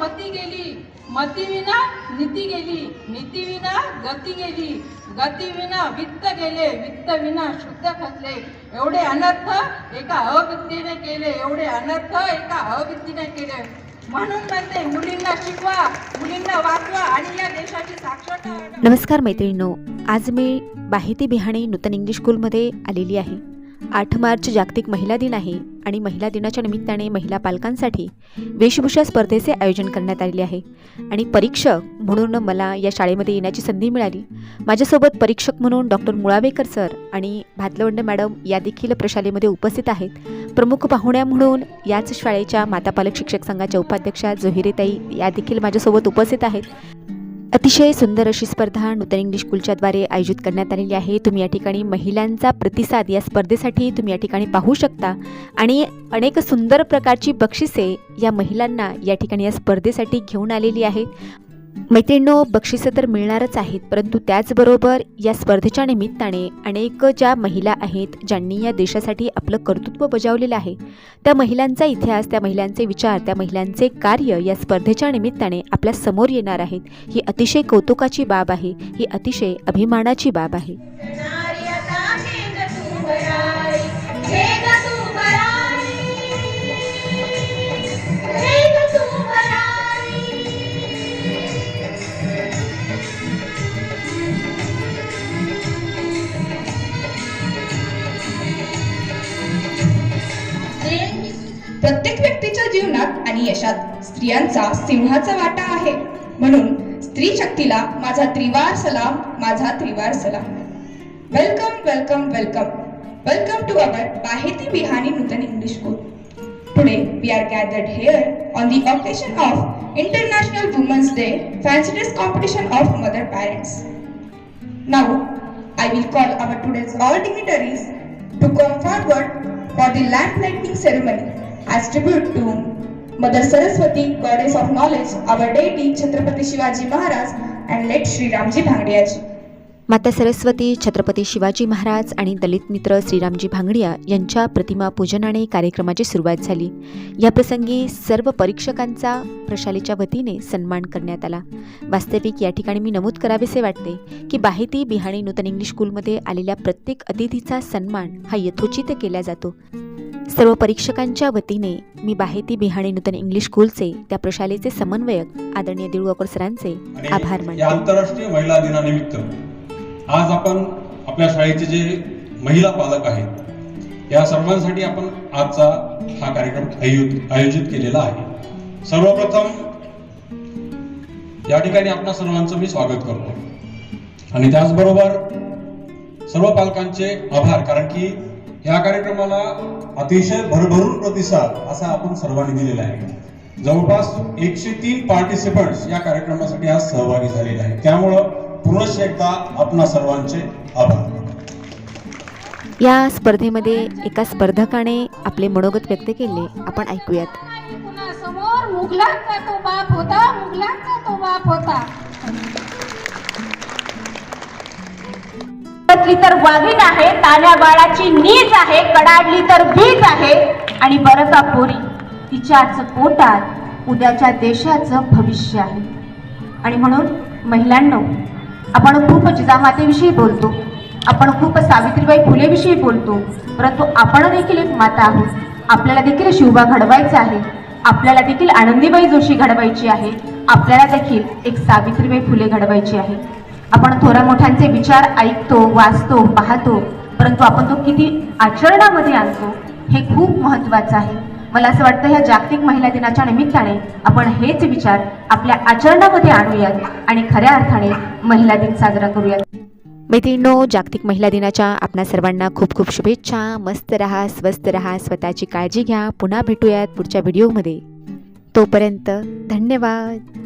मती गेली मतीविना नीती गेली नीतीविना गती गेली गतीविना वित्त गेले वित्तविना शुद्ध खचले एवढे अनर्थ एका अविद्येने केले एवढे अनर्थ एका अविद्येने केले. म्हणून म्हणते मुलींना शिकवा मुलींना वाचवा आणि या देशाची साक्षरता नमस्कार मैत्रिणींनो आज मी बाहेती बिहाणे नूतन इंग्लिश स्कूलमध्ये आलेली आहे. आठ मार्च जागतिक महिला दिन आहे आणि महिला दिनाच्या निमित्ताने महिला पालकांसाठी वेशभूषा स्पर्धेचे आयोजन करण्यात आलेले आहे. आणि परीक्षक म्हणून मला या शाळेमध्ये येण्याची संधी मिळाली. माझ्यासोबत परीक्षक म्हणून डॉक्टर मुळावेकर सर आणि भातलवंड मॅडम या देखील प्रशालेमध्ये उपस्थित आहेत. प्रमुख पाहुण्या म्हणून याच शाळेच्या माता पालक शिक्षक संघाच्या उपाध्यक्षा जोहिरेताई या देखील माझ्यासोबत उपस्थित आहेत. अतिशय सुंदर अशी स्पर्धा नूतन इंग्लिश स्कूलच्याद्वारे आयोजित करण्यात आलेली आहे. तुम्ही या ठिकाणी महिलांचा प्रतिसाद या स्पर्धेसाठी तुम्ही या ठिकाणी पाहू शकता. आणि अनेक सुंदर प्रकारची बक्षिसे या महिलांना या ठिकाणी या स्पर्धेसाठी घेऊन आलेली आहेत. मैत्रिणींनो बक्षिसं तर मिळणारच आहेत परंतु त्याचबरोबर या स्पर्धेच्या निमित्ताने अनेक ज्या महिला आहेत ज्यांनी या देशासाठी आपलं कर्तृत्व बजावलेलं आहे त्या महिलांचा इतिहास त्या महिलांचे विचार त्या महिलांचे कार्य या स्पर्धेच्या निमित्ताने आपल्यासमोर येणार आहेत. ही अतिशय कौतुकाची बाब आहे ही अतिशय अभिमानाची बाब आहे. प्रत्येक व्यक्तीच्या जीवनात आणि यशात स्त्रियांचा सिंहाचा वाटा आहे. म्हणून स्त्री शक्तीला माझा त्रिवार सलाम माझा त्रिवार सलाम. Welcome welcome welcome welcome to our Baheti Bihani Nutan English school today we are gathered here on the occasion of international women's day fancy dress competition of mother parents now I will call our today's all dignitaries to come forward for the land lightning ceremony as tribute to Mother Saraswati, Goddess of Knowledge, our deity Chhatrapati Shivaji Maharaj and late Sri Ramji Bhangdiyaji. माता सरस्वती छत्रपती शिवाजी महाराज आणि दलित मित्र श्रीरामजी भांगडिया यांच्या प्रतिमा पूजनाने कार्यक्रमाची सुरुवात झाली. या प्रसंगी सर्व परीक्षकांचा प्रशालेच्या वतीने सन्मान करण्यात आला. वास्तविक या ठिकाणी मी नमूद करावेसे वाटते की बाहेती बिहाणी नूतन इंग्लिश स्कूलमध्ये आलेल्या प्रत्येक अतिथीचा सन्मान हा यथोचित केला जातो. सर्व परीक्षकांच्या वतीने मी बाहेती बिहाणी नूतन इंग्लिश स्कूलचे त्या प्रशालेचे समन्वयक आदरणीय दिळगावकर सरांचे आभार मानते. आंतरराष्ट्रीय महिला दिनानिमित्त आज आपण आपल्या शाळेचे जे महिला पालक आहेत या सर्वांसाठी आपण आजचा हा कार्यक्रम आयोजित आयोजित केलेला आहे. सर्वप्रथम या ठिकाणी आपणा सर्वांचं मी स्वागत करतो. आणि त्याचबरोबर सर्व पालकांचे आभार कारण की या कार्यक्रमाला अतिशय भरभरून प्रतिसाद असा आपण सर्वांनी दिलेला आहे. जवळपास एकशे तीन पार्टिसिपंट्स या कार्यक्रमासाठी आज सहभागी झालेले आहेत. त्यामुळं पुनश्च एकदा आपणा सर्वांचे आभार. या स्पर्धेमध्ये एका स्पर्धकाने आपले मनोगत व्यक्त केले. आपण ऐकूयात. पुन्हा समोर मुघलांचा तो बाप होता मुघलांचा तो बाप होता. ली तर वाघीण आहे तान्या बाळाची नीज आहे कडाडली तर बीज आहे. आणि बरं पोरी तिच्याच पोटात उद्याच्या देशाचं भविष्य आहे. आणि म्हणून महिलांनो आपण खूप जिजामातेविषयी बोलतो. आपण खूप सावित्रीबाई फुलेविषयी बोलतो. परंतु आपण देखील एक माता आहोत. आपल्याला देखील शिवबा घडवायचा आहे. आपल्याला देखील आनंदीबाई जोशी घडवायची आहे. आपल्याला देखील एक सावित्रीबाई फुले घडवायची आहे. आपण थोड्या मोठ्यांचे विचार ऐकतो वाचतो पाहतो परंतु आपण तो किती आचरणामध्ये आणतो हे खूप महत्त्वाचं आहे. मला असं वाटतं ह्या जागतिक महिला दिनाच्या निमित्ताने आपण हेच विचार आपल्या आचरणामध्ये आणूयात आणि खऱ्या अर्थाने महिला दिन साजरा करूयात. मैत्रिणो जागतिक महिला दिनाच्या आपणा सर्वांना खूप खूप शुभेच्छा. मस्त रहा स्वस्त रहा स्वतःची काळजी घ्या. पुन्हा भेटूयात पुढच्या व्हिडिओमध्ये. तोपर्यंत धन्यवाद.